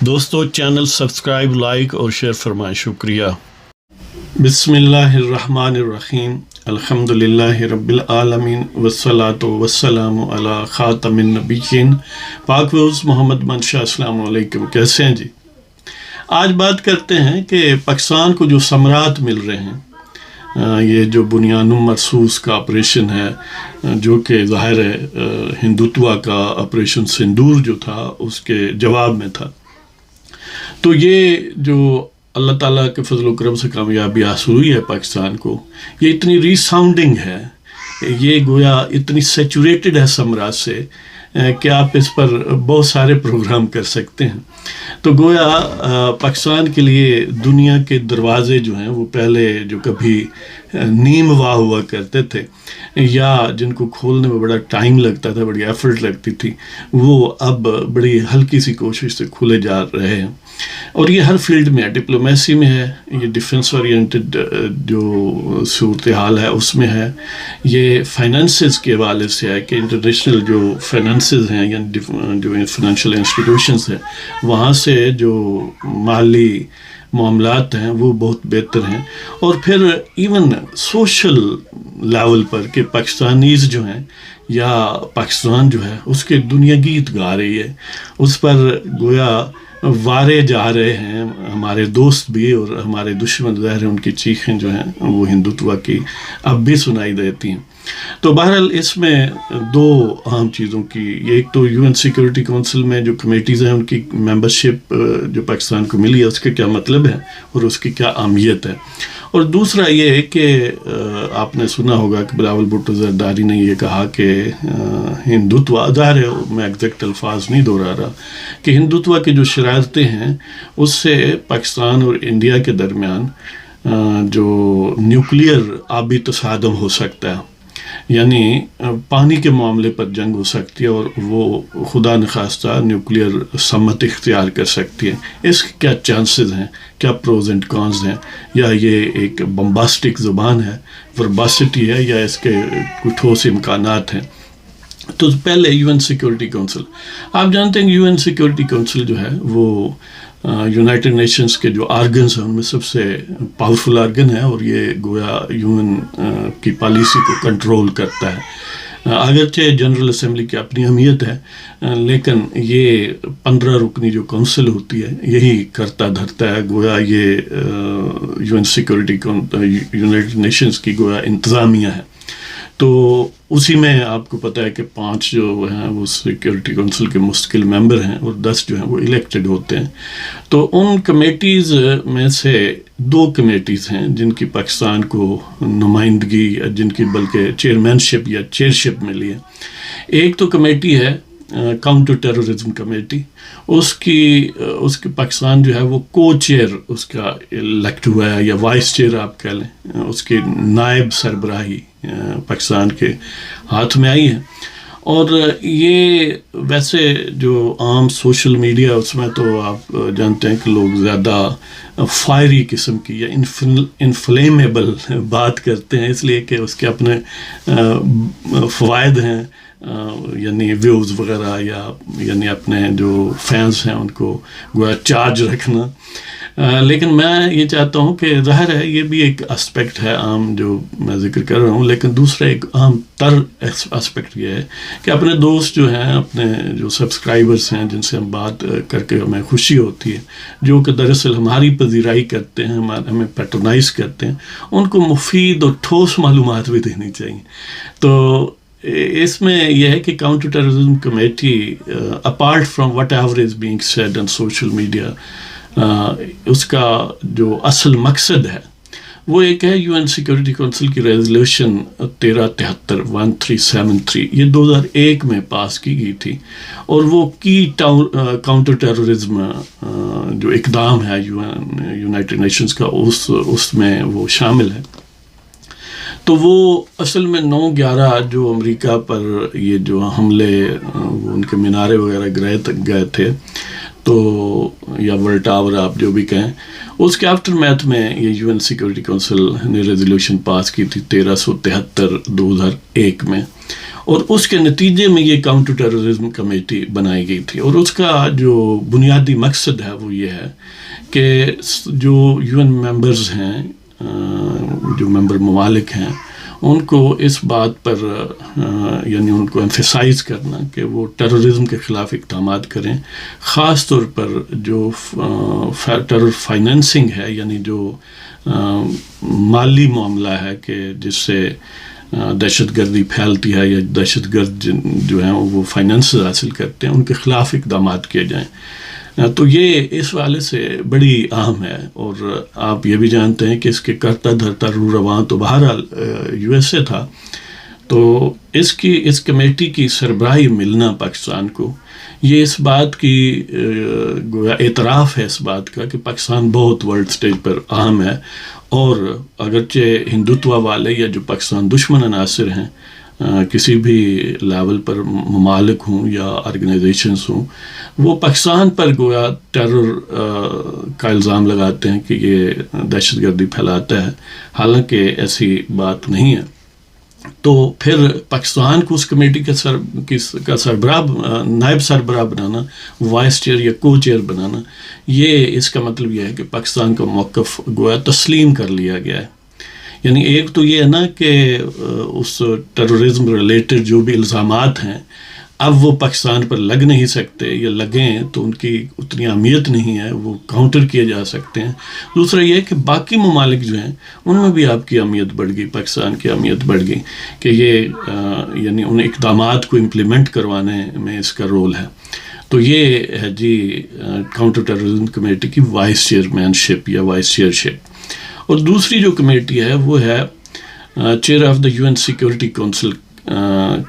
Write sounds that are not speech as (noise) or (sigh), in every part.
دوستو، channel subscribe, like اور share فرمائیں۔ شکریہ۔ بسم اللہ الرحمن الرحیم۔ الحمد للہ رب العالمین وسلاۃ وسلام علی خاتم النبیین۔ پاک وز محمد منشا السلام علیکم۔ کیسے ہیں جی؟ آج بات کرتے ہیں کہ پاکستان کو جو ثمرات مل رہے ہیں یہ جو بنیاد مرسوس کا آپریشن ہے، جو کہ ظاہر ہے ہندوتوا کا آپریشن سندور جو تھا، اس کے جواب میں تھا۔ تو یہ جو اللہ تعالیٰ کے فضل و کرم سے کامیابی حاصل ہوئی ہے پاکستان کو، یہ اتنی ری ساؤنڈنگ ہے، یہ گویا اتنی سیچوریٹڈ ہے سمراج سے کہ آپ اس پر بہت سارے پروگرام کر سکتے ہیں۔ تو گویا پاکستان کے لیے دنیا کے دروازے جو ہیں، وہ پہلے جو کبھی نیم واہ ہوا کرتے تھے۔ یا جن کو کھولنے میں بڑا ٹائم لگتا تھا، بڑی ایفرٹ لگتی تھی، وہ اب بڑی ہلکی سی کوشش سے کھلے جا رہے ہیں۔ اور یہ ہر فیلڈ میں ہے، ڈپلومیسی میں ہے، یہ ڈیفنس اورینٹڈ جو صورتحال ہے، اس میں ہے۔ یہ فائننسز کے حوالے سے ہے کہ انٹرنیشنل جو فائننسز ہیں یعنی جو فائنینشیل انسٹیٹیوشنز ہیں، وہاں سے جو مالی معاملات ہیں، وہ بہت بہتر ہیں۔ اور پھر ایون سوشل لیول پر کہ پاکستانیز جو ہیں یا پاکستان جو ہے، اس کے دنیا گیت گا رہی ہے۔ اس پر گویا وارے جا رہے ہیں۔ ہمارے دوست بھی اور ہمارے دشمن ظاہر ان کی چیخیں جو ہیں، وہ ہندوتوا کی اب بھی سنائی دیتی ہیں۔ تو بہرحال اس میں دو اہم چیزوں کی، ایک تو یو این سیکورٹی کونسل میں جو کمیٹیز ہیں، ان کی ممبرشپ جو پاکستان کو ملی ہے، اس کے کیا مطلب ہے اور اس کی کیا اہمیت ہے۔ اور دوسرا یہ ہے کہ آپ نے سنا ہوگا کہ بلاول بھٹو زرداری نے یہ کہا کہ ہندوتوا، ظاہر ہے، میں ایگزیکٹ الفاظ نہیں دہرا رہا، کہ ہندوتوا کی جو شرارتیں ہیں، اس سے پاکستان اور انڈیا کے درمیان جو نیوکلیئر آبی تصادم ہو سکتا ہے۔ یعنی پانی کے معاملے پر جنگ ہو سکتی ہے اور وہ خدا نخواستہ نیوکلیئر سمت اختیار کر سکتی ہے۔ اس کے کیا چانسز ہیں؟ کیا پروز اینڈ کانز ہیں؟ یا یہ ایک بمباسٹک زبان ہے؟ ورباسٹی ہے یا اس کے کچھ ٹھوس امکانات ہیں؟ تو پہلے یو این سیکورٹی کونسل آپ جانتے ہیں یو این سیکورٹی کونسل جو ہے وہ یونائٹڈ نیشنز کے جو آرگنز ہیں، ان میں سب سے پاورفل آرگن ہے اور یہ گویا یو این کی پالیسی کو کنٹرول کرتا ہے۔ اگرچہ جنرل اسمبلی کی اپنی اہمیت ہے لیکن یہ پندرہ رکنی جو کونسل ہوتی ہے، یہی کرتا دھرتا ہے۔ گویا یہ U N security united nations کی گویا انتظامیہ ہے۔ تو اسی میں آپ کو پتہ ہے کہ پانچ جو ہیں وہ سیکورٹی کونسل کے مستقل ممبر ہیں اور دس جو ہیں وہ الیکٹڈ ہوتے ہیں۔ تو ان کمیٹیز میں سے دو کمیٹیز ہیں جن کی پاکستان کو نمائندگی یا جن کی بلکہ چیئرمین شپ یا چیئرشپ ملی ہے۔ ایک تو کمیٹی ہے کاؤنٹر ٹیرورزم کمیٹی اس کی، اس کے پاکستان جو ہے وہ کو چیئر اس کا الیکٹ ہوا ہے یا وائس چیئر آپ کہہ لیں۔ اس کی نائب سربراہی پاکستان کے ہاتھ میں آئی ہے اور یہ ویسے جو عام سوشل میڈیا، اس میں تو آپ جانتے ہیں کہ لوگ زیادہ فائری قسم کی یا انفلیمیبل بات کرتے ہیں، اس لیے کہ اس کے اپنے فوائد ہیں یعنی ویوز وغیرہ یا یعنی اپنے جو فینس ہیں، ان کو گویا چارج رکھنا۔ لیکن میں یہ چاہتا ہوں کہ ظاہر ہے یہ بھی ایک اسپیکٹ ہے عام جو میں ذکر کر رہا ہوں، لیکن دوسرا ایک عام تر اسپیکٹ یہ ہے کہ اپنے دوست جو ہیں، اپنے جو سبسکرائبرس ہیں، جن سے ہم بات کر کے ہمیں خوشی ہوتی ہے، جو کہ دراصل ہماری پذیرائی کرتے ہیں ہمیں پیٹرنائز کرتے ہیں، ان کو مفید اور ٹھوس معلومات بھی دینی چاہیے۔ تو اس میں یہ ہے کہ counter terrorism committee apart from whatever is being said on social media اس کا جو اصل مقصد ہے، وہ ایک ہے یو این سیکورٹی کونسل کی ریزولوشن تیرہ تہتر، ون تھری سیون تھری، یہ دو ہزار ایک میں پاس کی گئی تھی۔ اور وہ کی کاؤنٹر ٹیررزم جو اقدام ہے یو این یونائٹڈ نیشنز کا، اس اس میں وہ شامل ہے۔ تو وہ اصل میں نو گیارہ جو امریکہ پر یہ جو حملے وہ ان کے مینارے وغیرہ گرے، گئے تھے تو یا ورلڈ ٹاور آپ جو بھی کہیں، اس کے آفٹر میتھ میں یہ یو این سیکورٹی کونسل نے ریزولوشن پاس کی تھی تیرہ سو تہتر دو ہزار ایک میں، اور اس کے نتیجے میں یہ کاؤنٹر ٹیررزم کمیٹی بنائی گئی تھی۔ اور اس کا جو بنیادی مقصد ہے وہ یہ ہے کہ جو یو این ممبرز ہیں جو ممبر ممالک ہیں ان کو اس بات پر یعنی ان کو امفیسائز کرنا کہ وہ ٹیررزم کے خلاف اقدامات کریں، خاص طور پر جو ٹیرر فائنینسنگ ہے یعنی جو مالی معاملہ ہے کہ جس سے دہشت گردی پھیلتی ہے یا دہشت گرد جو ہیں وہ فائننس حاصل کرتے ہیں، ان کے خلاف اقدامات کیے جائیں۔ ہاں، تو یہ اس والے سے بڑی اہم ہے اور آپ یہ بھی جانتے ہیں کہ اس کے کرتا دھرتا رو رواں تو بہرحال یو ایس اے تھا۔ تو اس کی، اس کمیٹی کی سربراہی ملنا پاکستان کو، یہ اس بات کی اعتراف ہے اس بات کا کہ پاکستان بہت ورلڈ سٹیج پر اہم ہے۔ اور اگرچہ ہندوتوا والے یا جو پاکستان دشمن عناصر ہیں کسی بھی لیول پر ممالک ہوں یا آرگنائزیشنس ہوں، وہ پاکستان پر گویا ٹیرر کا الزام لگاتے ہیں کہ یہ دہشت گردی پھیلاتا ہے۔ حالانکہ ایسی بات نہیں ہے۔ تو پھر پاکستان کو اس کمیٹی کے سر کا سربراہ نائب سربراہ بنانا، وائس چیئر یا کو چیئر بنانا، یہ اس کا مطلب یہ ہے کہ پاکستان کا موقف گویا تسلیم کر لیا گیا ہے۔ یعنی ایک تو یہ ہے نا کہ اس ٹیررزم ریلیٹڈ جو بھی الزامات ہیں، اب وہ پاکستان پر لگ نہیں سکتے یا لگیں تو ان کی اتنی اہمیت نہیں ہے، وہ کاؤنٹر کیے جا سکتے ہیں۔ دوسرا یہ کہ باقی ممالک جو ہیں، ان میں بھی آپ کی اہمیت بڑھ گئی، پاکستان کی اہمیت بڑھ گئی کہ یہ یعنی ان اقدامات کو امپلیمنٹ کروانے میں اس کا رول ہے۔ تو یہ ہے جی کاؤنٹر ٹیررزم کمیٹی کی وائس چیئرمین شپ یا وائس چیئر شپ اور دوسری جو کمیٹی ہے، وہ ہے chair of the U N security council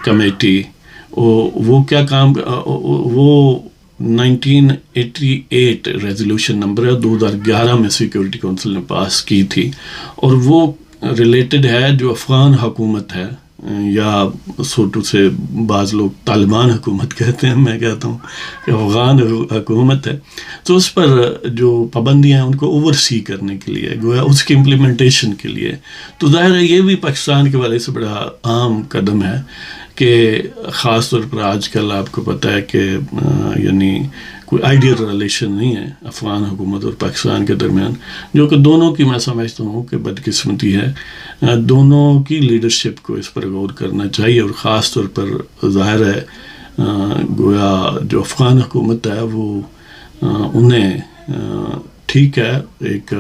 committee. وہ کیا کام وہ nineteen eighty eight resolution number ہے، دو ہزار گیارہ میں سیکورٹی کونسل نے پاس کی تھی۔ اور وہ ریلیٹڈ ہے، جو افغان حکومت ہے۔ یا سوٹو سے بعض لوگ طالبان حکومت کہتے ہیں، میں کہتا ہوں کہ افغان حکومت ہے۔ تو اس پر جو پابندیاں ہیں، ان کو اوور سی کرنے کے لیے، گویا اس کی امپلیمنٹیشن کے لیے۔ تو ظاہر ہے، یہ بھی پاکستان کے والے سے بڑا عام قدم ہے کہ خاص طور پر آج کل آپ کو پتہ ہے کہ یعنی کوئی آئیڈیل ریلیشن نہیں ہے افغان حکومت اور پاکستان کے درمیان، جو کہ دونوں کی میں سمجھتا ہوں کہ بدقسمتی ہے۔ دونوں کی لیڈرشپ کو اس پر غور کرنا چاہیے اور خاص طور پر ظاہر ہے گویا جو افغان حکومت ہے وہ انہیں ٹھیک ہے، ایک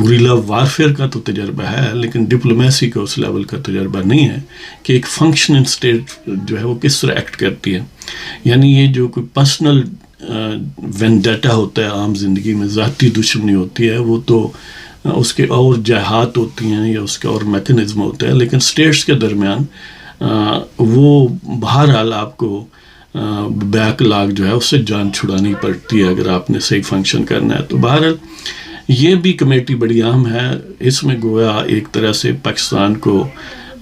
گریلا وارفیئر کا تو تجربہ ہے، لیکن ڈپلومیسی کا اس لیول کا تجربہ نہیں ہے کہ ایک فنکشنل اسٹیٹ جو ہے وہ کس طرح ایکٹ کرتی ہے۔ یعنی یہ جو کوئی پرسنل وینڈیٹا ہوتا ہے عام زندگی میں، ذاتی دشمنی ہوتی ہے، وہ تو اس کے اور جہات ہوتی ہیں یا اس کا اور میکنزم ہوتا ہے، لیکن اسٹیٹس کے درمیان وہ بہرحال آپ کو بیک لاگ جو ہے، اس سے جان چھڑانی پڑتی ہے اگر آپ نے صحیح فنکشن کرنا ہے۔ تو بہرحال یہ بھی کمیٹی بڑی اہم ہے۔ اس میں گویا ایک طرح سے پاکستان کو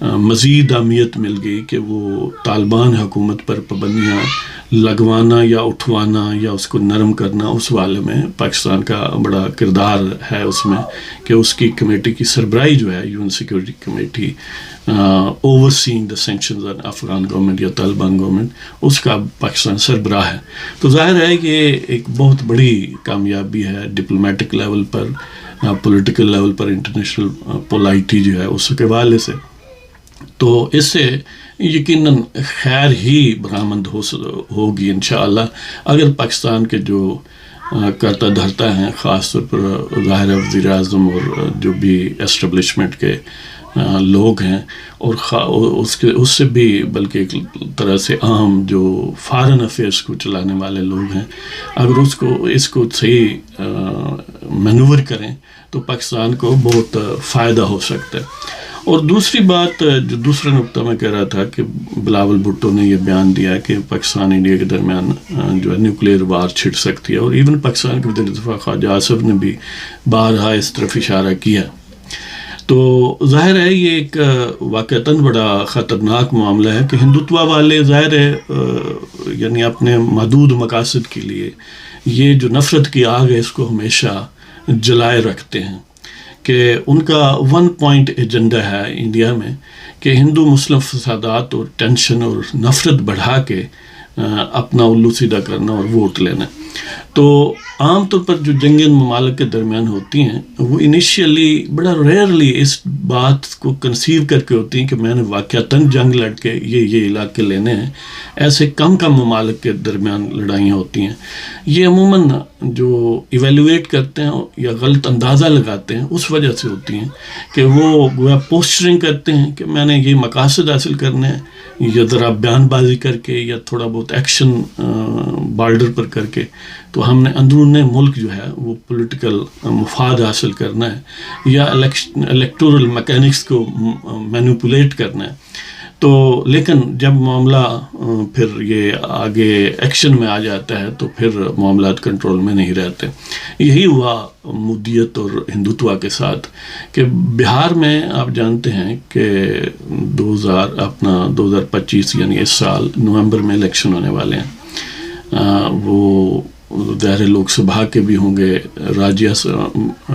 مزید اہمیت مل گئی کہ وہ طالبان حکومت پر پابندیاں لگوانا یا اٹھوانا یا اس کو نرم کرنا اس والے میں پاکستان کا بڑا کردار ہے اس میں کہ اس کی کمیٹی کی سربراہی جو ہے U N security committee overseeing the sanction Afghan government یا طالبان گورنمنٹ اس کا پاکستان سربراہ ہے۔ تو ظاہر ہے کہ یہ ایک بہت بڑی کامیابی ہے ڈپلومیٹک لیول پر پولیٹیکل لیول پر انٹرنیشنل پولائٹی جو ہے، اس کے حوالے سے۔ تو اس سے یقیناً خیر ہی برآمد ہو ہوگی انشاءاللہ۔ اگر پاکستان کے جو کرتا دھرتا ہیں، خاص طور پر ظاہر وزیر اعظم اور جو بھی اسٹیبلشمنٹ کے لوگ ہیں، اور اس کے، اس سے بھی بلکہ ایک طرح سے عام جو فارن افیئرس کو چلانے والے لوگ ہیں، اگر اس کو اس کو صحیح مینور کریں تو پاکستان کو بہت فائدہ ہو سکتا ہے۔ اور دوسری بات، جو دوسرا نقطہ میں کہہ رہا تھا کہ بلاول بھٹو نے یہ بیان دیا کہ پاکستان انڈیا کے درمیان جو ہے نیوکلیئر وار چھٹ سکتی ہے اور ایون پاکستان کے وزیر دفاع خواجہ آصف نے بھی بارہا اس طرف اشارہ کیا۔ تو ظاہر ہے، یہ ایک واقعتاً بڑا خطرناک معاملہ ہے کہ ہندوتوا والے ظاہر ہے یعنی اپنے محدود مقاصد کے لیے یہ جو نفرت کی آگ ہے، اس کو ہمیشہ جلائے رکھتے ہیں۔ کہ ان کا ون پوائنٹ ایجنڈا ہے انڈیا میں کہ ہندو مسلم فسادات اور ٹینشن اور نفرت بڑھا کے اپنا الو سیدھا کرنا اور ووٹ لینا۔ تو عام طور پر جو جنگیں ممالک کے درمیان ہوتی ہیں، وہ انیشیلی بڑا ریئرلی اس بات کو کنسیو کر کے ہوتی ہیں کہ میں نے واقعتاً جنگ لڑ کے یہ یہ علاقے لینے ہیں۔ ایسے کم کم ممالک کے درمیان لڑائیاں ہوتی ہیں۔ یہ عموماً جو ایویلویٹ کرتے ہیں یا غلط اندازہ لگاتے ہیں، اس وجہ سے ہوتی ہیں کہ وہ گویا پوسچرنگ کرتے ہیں کہ میں نے یہ مقاصد حاصل کرنے ہیں، یا ذرا بیان بازی کر کے یا تھوڑا بہت ایکشن بارڈر پر کر کے۔ تو ہم نے اندرون ملک جو ہے وہ پولیٹیکل مفاد حاصل کرنا ہے یا الیکٹورل میکینکس کو مینوپولیٹ کرنا ہے۔ تو لیکن جب معاملہ، پھر یہ آگے ایکشن میں آ جاتا ہے تو پھر معاملات کنٹرول میں نہیں رہتے۔ یہی ہوا مودیت اور ہندوتوا کے ساتھ کہ بہار میں آپ جانتے ہیں کہ دو ہزار، اپنا دو ہزار پچیس یعنی اس سال نومبر میں الیکشن ہونے والے ہیں۔ وہ ظاہر لوک سبھا کے بھی ہوں گے، راجیہ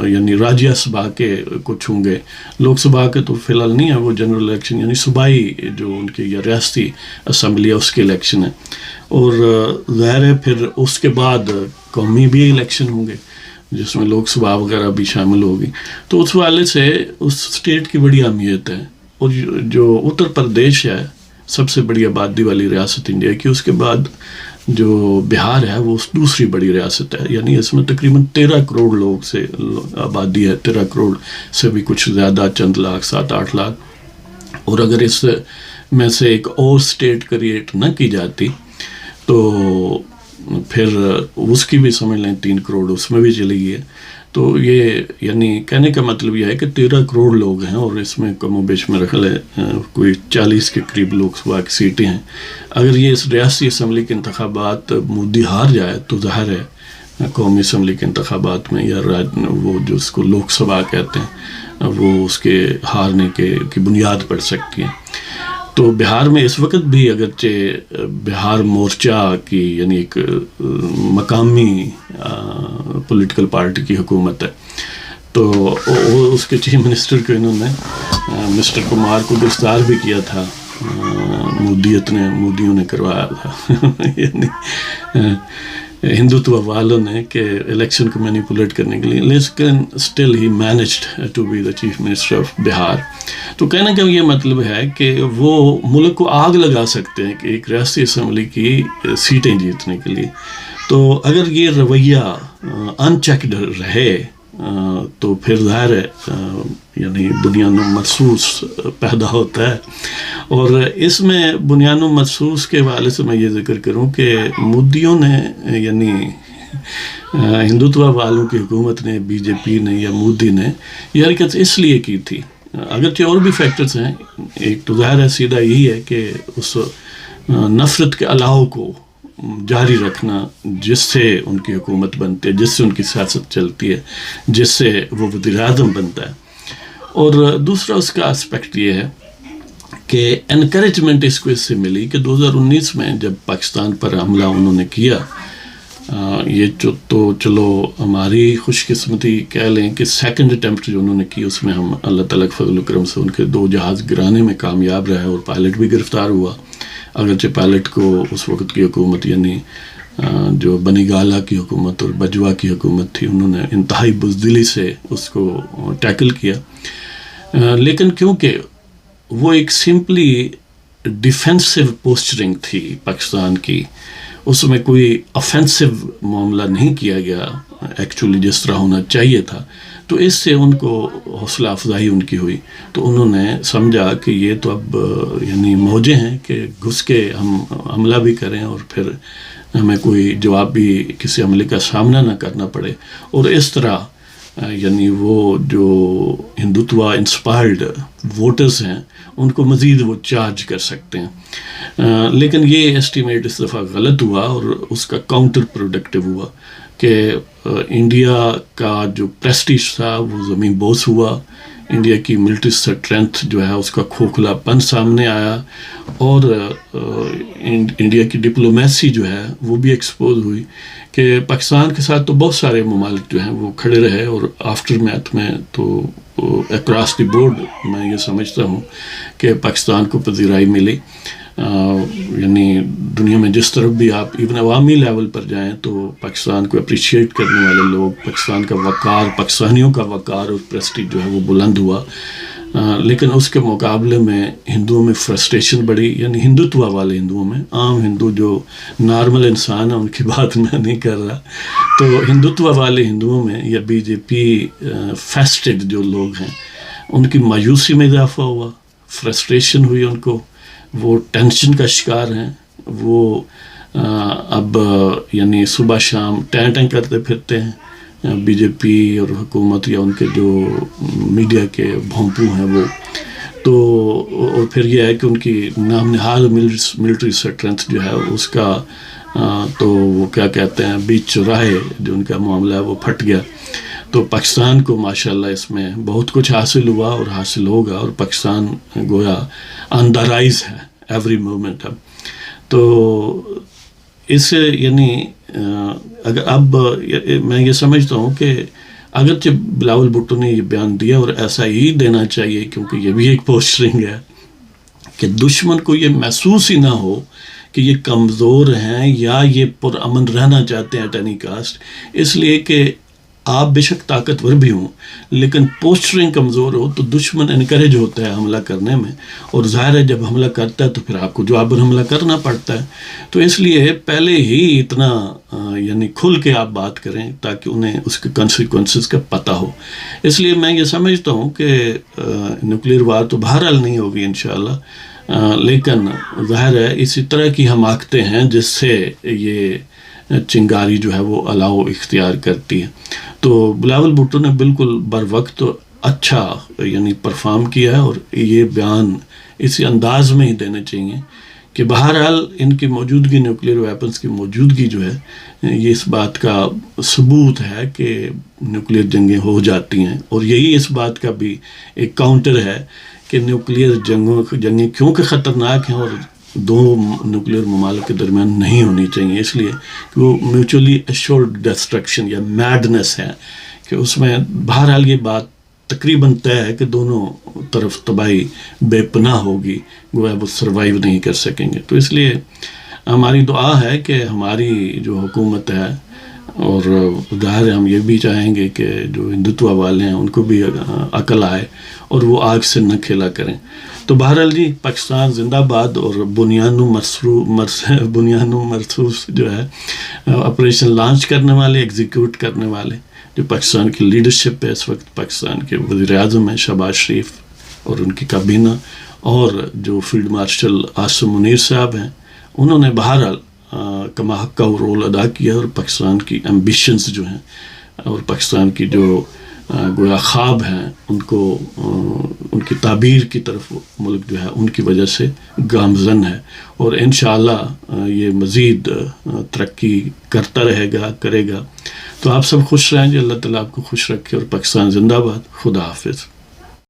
یعنی راجیہ سبھا کے کچھ ہوں گے۔ لوک سبھا کے تو فی الحال نہیں ہے، وہ جنرل الیکشن یعنی صوبائی جو ان کی یا ریاستی اسمبلی ہے، اس کے الیکشن ہے۔ اور ظاہر ہے پھر اس کے بعد قومی بھی الیکشن ہوں گے، جس میں لوک سبھا وغیرہ بھی شامل ہوگی۔ تو اس والے سے اس اسٹیٹ کی بڑی اہمیت ہے۔ اور جو اتر پردیش ہے، سب سے بڑی آبادی والی ریاست انڈیا کی، اس کے بعد جو بہار ہے وہ دوسری بڑی ریاست ہے یعنی اس میں تقریباً تیرہ کروڑ لوگ سے آبادی ہے، تیرہ کروڑ سے بھی کچھ زیادہ، چند لاکھ، سات آٹھ لاکھ۔ اور اگر اس میں سے ایک اور اسٹیٹ کریٹ نہ کی جاتی، تو پھر اس کی بھی سمجھ لیں تین کروڑ اس میں بھی چلی گئی ہے۔ تو یہ یعنی کہنے کا مطلب یہ ہے کہ تیرہ کروڑ لوگ ہیں اور اس میں کم و بیش میں رکھ لے کوئی چالیس کے قریب لوگ سبھا کی سیٹیں ہیں۔ اگر یہ اس ریاستی اسمبلی کے انتخابات مودی ہار جائے تو ظاہر ہے، قومی اسمبلی کے انتخابات میں یا وہ جو اس کو لوک سبھا کہتے ہیں، وہ اس کے ہارنے کے، کی بنیاد پڑ سکتی ہیں۔ تو بہار میں اس وقت بھی اگرچہ بہار مورچہ کی یعنی ایک مقامی پولیٹیکل پارٹی کی حکومت ہے، تو اس کے چیف منسٹر کو انہوں نے مسٹر کمار کو گرفتار بھی کیا تھا مودیت نے، مودیوں نے کروایا تھا (laughs) یعنی ہندوتوا والوں نے کہ الیکشن کو مینیپولیٹ کرنے کے لیے لیکن still he managed to be the chief minister of Bihar تو کہنے کا یہ مطلب ہے کہ وہ ملک کو آگ لگا سکتے ہیں کہ ایک ریاستی اسمبلی کی سیٹیں جیتنے کے لیے۔ تو اگر یہ رویہ ان چیکڈ رہے تو پھر ظاہر ہے یعنی بنیاد محسوس پیدا ہوتا ہے۔ اور اس میں بنیاد محسوس کے حوالے سے میں یہ ذکر کروں کہ مودیوں نے یعنی ہندوتوا والوں کی حکومت نے، بی جے پی نے یا مودی نے یہ حرکت اس لیے کی تھی۔ اگرچہ اور بھی فیکٹرز ہیں، ایک تو ظاہر ہے، سیدھا یہی ہے کہ اس نفرت کے علاؤ کو جاری رکھنا، جس سے ان کی حکومت بنتی ہے، جس سے ان کی سیاست چلتی ہے، جس سے وہ وزیر اعظم بنتا ہے۔ اور دوسرا اس کا اسپیکٹ یہ ہے کہ انکریجمنٹ اس کو اس سے ملی کہ دو ہزار انیس میں جب پاکستان پر حملہ انہوں نے کیا یہ جو تو چلو ہماری خوش قسمتی کہہ لیں کہ سیکنڈ اٹیمپٹ جو انہوں نے کی، اس میں ہم اللہ تعالیٰ کے فضل کرم سے ان کے دو جہاز گرانے میں کامیاب رہے اور پائلٹ بھی گرفتار ہوا۔ اگرچہ پائلٹ کو اس وقت کی حکومت یعنی جو بنیگالا کی حکومت اور بجوا کی حکومت تھی، انہوں نے انتہائی بزدلی سے اس کو ٹیکل کیا۔ لیکن کیونکہ وہ ایک سمپلی ڈیفینسو پوسچرنگ تھی پاکستان کی، اس میں کوئی افینسو معاملہ نہیں کیا گیا۔ ایکچولی جس طرح ہونا چاہیے تھا۔ تو اس سے ان کو حوصلہ افزائی ان کی ہوئی۔ تو انہوں نے سمجھا کہ یہ تو اب یعنی موجیں ہیں کہ گھس کے ہم حملہ بھی کریں اور پھر ہمیں کوئی جواب بھی کسی عملے کا سامنا نہ کرنا پڑے۔ اور اس طرح یعنی وہ جو ہندوتوا انسپائرڈ ووٹرز ہیں، ان کو مزید وہ چارج کر سکتے ہیں۔ لیکن یہ اسٹیمیٹ اس دفعہ غلط ہوا اور اس کا کاؤنٹر پروڈکٹیو ہوا۔ کہ انڈیا کا جو پریسٹیج تھا، وہ زمین بوس ہوا۔ انڈیا کی ملٹری اسٹرینتھ جو ہے، اس کا کھوکھلا پن سامنے آیا۔ اور انڈیا کی ڈپلومیسی جو ہے، وہ بھی ایکسپوز ہوئی کہ پاکستان کے ساتھ تو بہت سارے ممالک جو ہیں، وہ کھڑے رہے۔ اور آفٹر میتھ میں تو اکراس دی بورڈ میں یہ سمجھتا ہوں کہ پاکستان کو پذیرائی ملی۔ یعنی دنیا میں جس طرف بھی آپ ایون عوامی لیول پر جائیں تو پاکستان کو اپریشیٹ کرنے والے لوگ، پاکستان کا وقار، پاکستانیوں کا وقار اور پریسٹیج جو ہے وہ بلند ہوا۔ لیکن اس کے مقابلے میں ہندوؤں میں فرسٹریشن بڑھی یعنی ہندوتوا والے ہندوؤں میں، عام ہندو جو نارمل انسان ہیں، ان کی بات میں نہیں کر رہا۔ تو ہندوتوا والے ہندوؤں میں یا بی جے پی فیسٹڈ جو لوگ ہیں، ان کی مایوسی میں اضافہ ہوا فرسٹریشن ہوئی ان کو۔ وہ ٹینشن کا شکار ہیں۔ وہ اب یعنی صبح شام ٹین ٹین کرتے پھرتے ہیں۔ بی جے پی اور حکومت یا ان کے جو میڈیا کے بھونپو ہیں وہ۔ تو، اور پھر یہ ہے کہ ان کی نام نہاد ملٹری اسٹرینتھ جو ہے اس کا تو وہ کیا کہتے ہیں، بیچ چراہے جو ان کا معاملہ ہے وہ پھٹ گیا۔ تو پاکستان کو ماشاء اللہ اس میں بہت کچھ حاصل ہوا اور حاصل ہوگا اور پاکستان گویا آن دا رائز ہے ایوری مومنٹ اب۔ تو اس یعنی اگر اب میں یہ سمجھتا ہوں کہ اگرچہ بلاول بھٹو نے یہ بیان دیا اور ایسا ہی دینا چاہیے کیونکہ یہ بھی ایک پوسٹرنگ ہے کہ دشمن کو یہ محسوس ہی نہ ہو کہ یہ کمزور ہیں یا یہ پرامن رہنا چاہتے ہیں ٹینی کاسٹ اس لیے کہ آپ بے شک طاقتور بھی ہوں، لیکن پوسچرنگ کمزور ہو تو دشمن انکریج ہوتا ہے حملہ کرنے میں، اور ظاہر ہے جب حملہ کرتا ہے تو پھر آپ کو جواب حملہ کرنا پڑتا ہے۔ تو اس لیے پہلے ہی اتنا یعنی کھل کے آپ بات کریں تاکہ انہیں اس کے کنسیکوینسز کا پتہ ہو۔ اس لیے میں یہ سمجھتا ہوں کہ نیوکلیر وار تو بہرحال نہیں ہوگی انشاءاللہ۔ لیکن ظاہر ہے اسی طرح کی ہم آکتے ہیں جس سے یہ چنگاری جو ہے وہ الاؤ اختیار کرتی ہے۔ تو بلاول بھٹو نے بالکل بر وقت اچھا یعنی پرفارم کیا ہے اور یہ بیان اسی انداز میں ہی دینے چاہیے کہ بہرحال ان کی موجودگی نیوکلیر ویپنس کی موجودگی جو ہے، یہ اس بات کا ثبوت ہے کہ نیوکلیر جنگیں ہو جاتی ہیں اور یہی اس بات کا بھی ایک کاؤنٹر ہے کہ نیوکلیر جنگوں، جنگیں کیونکہ خطرناک ہیں اور دو نیوکلیر ممالک کے درمیان نہیں ہونی چاہیے۔ اس لیے کہ وہ میوچولی ایشورڈ ڈسٹرکشن یا میڈنس ہے کہ اس میں بہرحال یہ بات تقریباً طے ہے کہ دونوں طرف تباہی بے پناہ ہوگی، گویا وہ سروائیو نہیں کر سکیں گے۔ تو اس لیے ہماری دعا ہے کہ ہماری جو حکومت ہے اور ظاہر ہم یہ بھی چاہیں گے کہ جو ہندوتوا والے ہیں، ان کو بھی عقل آئے اور وہ آگ سے نہ کھیلا کریں۔ تو بہرحال جی پاکستان زندہ باد اور بنیاد مرسرو، مرس بنیاد مرسوس جو ہے آپریشن لانچ کرنے والے ایگزیکیوٹ کرنے والے، جو پاکستان کی لیڈرشپ ہے، اس وقت پاکستان کے وزیر اعظم ہیں، شہباز شریف اور ان کی کابینہ اور جو فیلڈ مارشل آسم منیر صاحب ہیں، انہوں نے بہرحال کما حق کا رول ادا کیا اور پاکستان کی ایمبیشنس جو ہیں اور پاکستان کی جو گویا خواب ہیں، ان کو ان کی تعبیر کی طرف ملک جو ہے، ان کی وجہ سے گامزن ہے۔ اور انشاءاللہ یہ مزید ترقی کرتا رہے گا، کرے گا۔ تو آپ سب خوش رہیں جی اللہ تعالیٰ آپ کو خوش رکھے اور پاکستان زندہ باد۔ خدا حافظ۔